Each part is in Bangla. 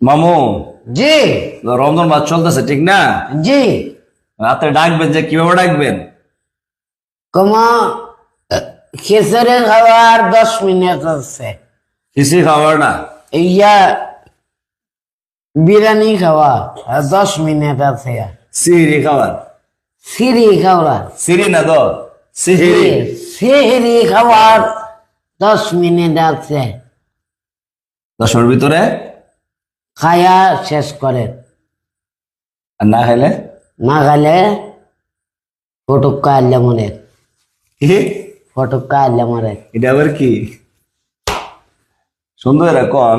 মামু জি। রমজান মাস চলতেছে ঠিক না? জি। রাতে ডাকবেন যে কীভাবে ডাকবেন? কমা খিচুড়ি খাওয়ার দশ মিনিট আছে। খিচড়ি খাবার না? ইয়া বিরিয়ানি খাওয়া আর দশ মিনিট আছে। সিহিরি খাবার? সিঁড়ি খাওয়া সিরি না তো? সিহিরি সিঁড়ি খাওয়ার দশ মিনিট আছে। দশের ভিতরে? খায়া শেষ করে। আর না খাইলে? না খালে ফটুক্কা আনলে মরে। কি? ফটুক্কা মরে। এটা আবার কি? সুন্দর কন।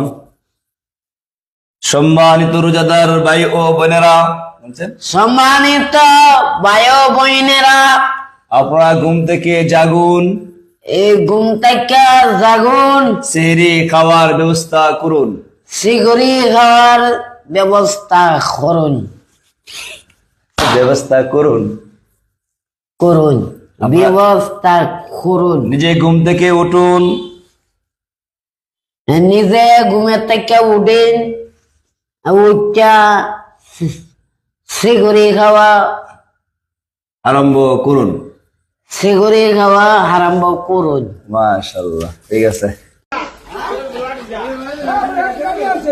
সম্মানিত রোজাদার ভাই ও বোনেরা সম্মানিত ভাই বোনেরা আপনারা ঘুম থেকে জাগুন। এই ঘুম থেকে জাগুন। সেহরি খাওয়ার ব্যবস্থা করুন। সিগুড়ি খাওয়ার ব্যবস্থা করুন। ব্যবস্থা করুন। করুন। ব্যবস্থা করুন। নিজে ঘুম থেকে উঠুন। নিজে ঘুমের থেকে উঠেন উঠা সিগুড়ি খাওয়া আরম্ভ করুন। সিগুড়ি খাওয়া আরম্ভ করুন। মাশাল্লাহ ঠিক আছে।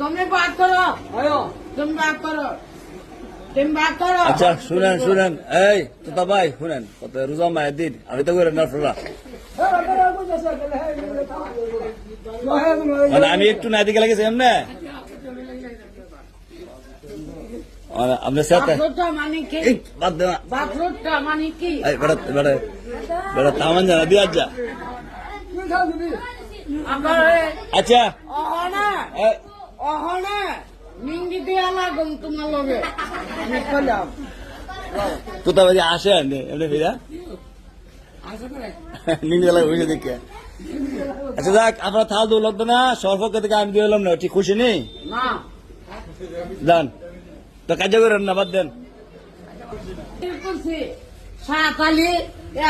তুমি বাদ করো। তুমি বাদ করো। আচ্ছা শুনেন শুনেন। এই তোতা ভাই শুনেন। কত রোজা মায়ের দিন। আমি তো করে মানে আমি একটু না দিকে লাগেছি এমনি? মানে সাথে মানে বাদ দে না। বাথরুমটা মানে কি? এই বেড়া বেড়া বেড়া তামান জানা দিয়ে যা। আচ্ছা। অহনা নিঙ্গি দিয়া লাগুম তোমার লগে। আমি কলাম তোতা ভাই আসে এমনি এমনি ফিরা। নিংড়ে লাগে বুঝে দেখে। আচ্ছা যাক আপনার থাল দৌ লাগতো না সর্বপক্ষ থেকে আমি দিয়ে এলাম না ঠিক খুশি নেই না। যান তো কাজ করেন না বাদ দেন। সাতালি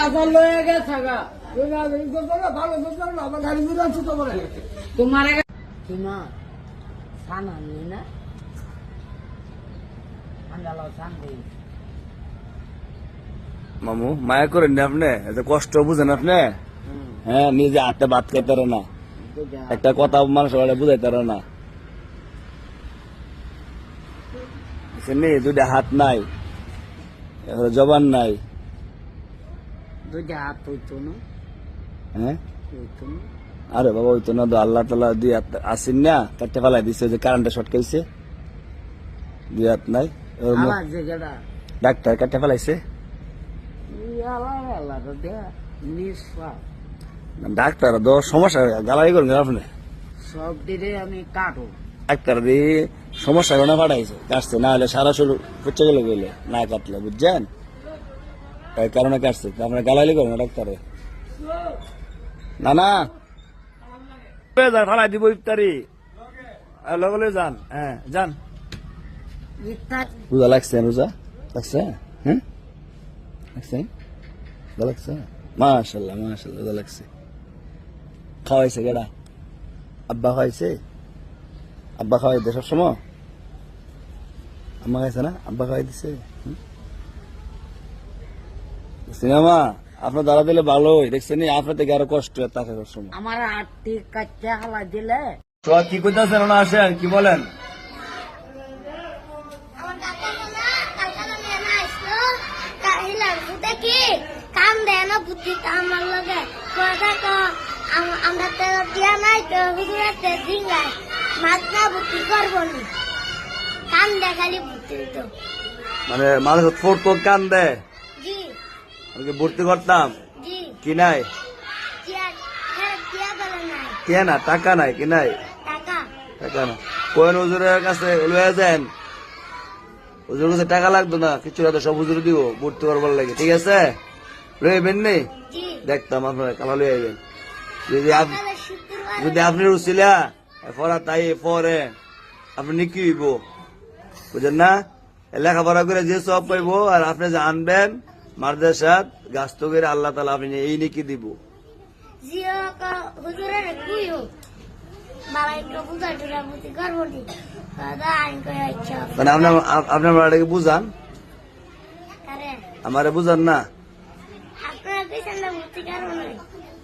এবার লয়ে গেছে তোমার কিমা সান আনলি না মামু মায়া করেন না আপনি এত কষ্ট বুঝেন আপনি? হ্যাঁ নিজে হাতে ভাত খাইতে না। একটা কথা মানুষ বুঝাইতে না। দুইটা হাত নাই জবান নাই। দুইটা হাত হইতো না। হ্যাঁ? হইতো না। আরে বাবা ওই তো না আল্লাহ তালা দুই হাত আসেন না কাটতে ফেলাই দিছে যে কারেন্টে শর্ট খাইছে দুই হাত নাই ডাক্তার কাটতে ফেলাইছে। ডাক্তার তো সমস্যা গালারি করেন আপনি। সব দিনে আমি কাটো। ডাক্তার দিয়ে সমস্যা কারণে পাঠাইছে কাটছে না হলে সারা শুরু ফুচে গেলে গেলে না কাটলে বুঝছেন? এই কারণে কাটছে আপনার গালালি করেন ডাক্তারে। না না। ফালাই দিব ইফতারি। আর লগে লগে যান হ্যাঁ যান। রোজা লাগছে রোজা লাগছে? হ্যাঁ? লাগছে? রোজা লাগছে? মাশাল্লাহ মাশাল্লাহ রোজা লাগছে। খাওয়াইছে গেডা আব্বা খাওয়াইছে? আব্বা খাওয়াই দে সবসময়? আম্মা খাইছে না? আব্বা খাওয়াই দিছে? সিনেমা? আপনার দ্বারা দিলে ভালোই দেখছেন আপনার থেকে আরও কষ্ট তাকে আমার আটটি কাচ্চা হালা দিলে। তো কি করতেছেন না আসেন কি বলেন? আমার দেয় নাই তো হুজুরের মাছ না বুদ্ধি করব নি। কাম দেয় বুদ্ধি তো। মানে মানুষ ফোর তো কান দেয় জি আমি কি ভর্তি করতাম? কি নাই? দিয়া হ্যাঁ কে না টাকা নাই কি নাই? টাকা। না। কোন হুজুরের কাছে লয়ে যান? হুজুরের কাছে টাকা লাগতো না কিছু না তো সব হুজুরে দিব ভর্তি করবার লাগে ঠিক আছে? লইবেন নি? দেখতাম আপনার কালা লয়ে আইবেন যদি যদি আপনি রুসিলা পড়া তাই পরে আপনি নিকি হইব। বুঝেন না? লেখাপড়া করে যে সব পাইব আর আপনি যে আনবেন মাদ্রাসাত করে আল্লাহ তালা আপনি এই নিকি দিব। মানে আপনার মারাটাকে বুঝান? আমারে বুঝান না?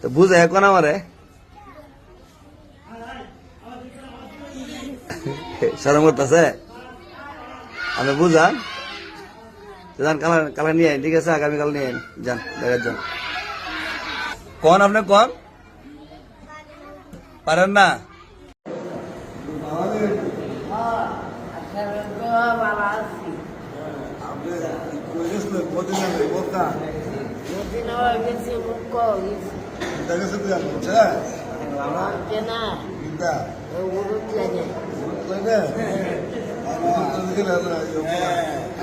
তো বুঝে এখন আমারে? সরম করতেছে? আমি বুঝান? যান কালা কালা নিয়ে ঠিক আছে? আগামীকাল নিয়ে যান দেখা যান। কন আপনি কন? পারেন না?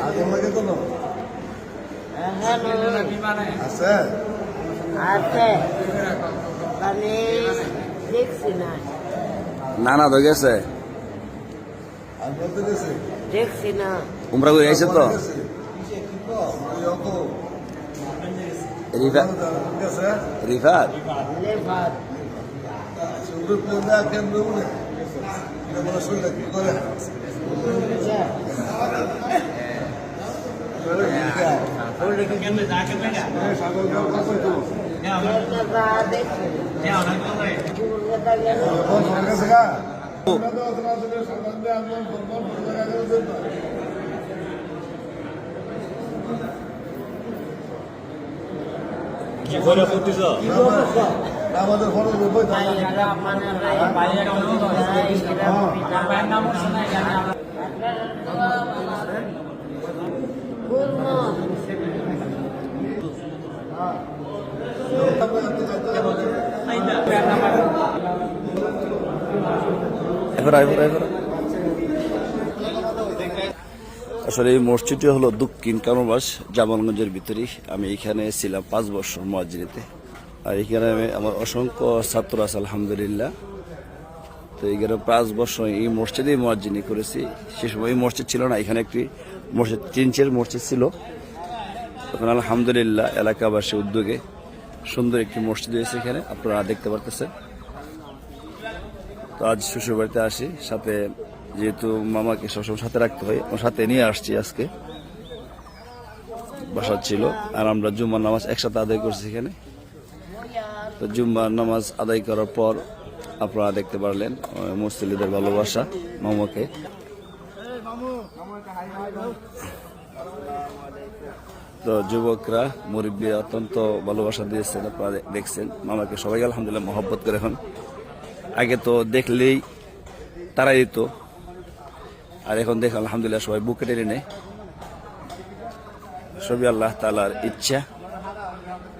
আছে মানে দেখছি না না না তো গেছে দেখছি না উমরা করে আইছে তো রিফা রিফাত লেভার দেখছি আমাদের ফটো বই এবার এবার এবার আসলে এই মসজিদটি হলো দক্ষিণ কামরবাস জামালগঞ্জের ভিতরেই। আমি এখানে ছিলাম পাঁচ বছর মসজিদে। আর এখানে আমি আমার অসংখ্য ছাত্র আছে, আলহামদুলিল্লাহ। তো এখানে পাঁচ বছর এই মসজিদেই মসজিদি করেছি। সে সময় এই মসজিদ ছিল না, এখানে একটি মসজিদ তিনচের মসজিদ ছিল। এখন আলহামদুলিল্লাহ এলাকাবাসী উদ্যোগে সুন্দর একটি মসজিদ হয়েছে এখানে, আপনারা দেখতে পারতেছেন। তো আজ শ্বশুর বাড়িতে আসি, সাথে যেহেতু মামাকে সবসময় সাথে রাখতে হয়, ওর সাথে নিয়ে আসছি আজকে। বাসা ছিল, আর আমরা জুম্মার নামাজ একসাথে আদায় করছি এখানে। তো জুম্মার নামাজ আদায় করার পর আপনারা দেখতে পারলেন মুসলিদের ভালোবাসা মামাকে। তো যুবকরা মুরব্বী অত্যন্ত ভালোবাসা দিয়েছেন, আপনারা দেখছেন। মামাকে সবাই আলহামদুলিল্লাহ মহব্বত করে এখন। আগে তো দেখলেই তারাই দিত। আর এখন দেখ আলহামদুলিল্লাহ সবাই বুকে টেনে নেয়। সবই আল্লাহ তালার ইচ্ছা,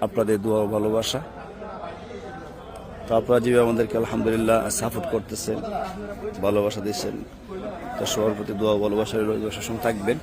আপনাদের দোয়া ভালোবাসা। তো আপনারা যেভাবে আমাদেরকে আলহামদুলিল্লাহ সাপোর্ট করতেছেন, ভালোবাসা দিচ্ছেন তো সবার প্রতি দোয়া ভালোবাসা রইল, সবসময় থাকবেন।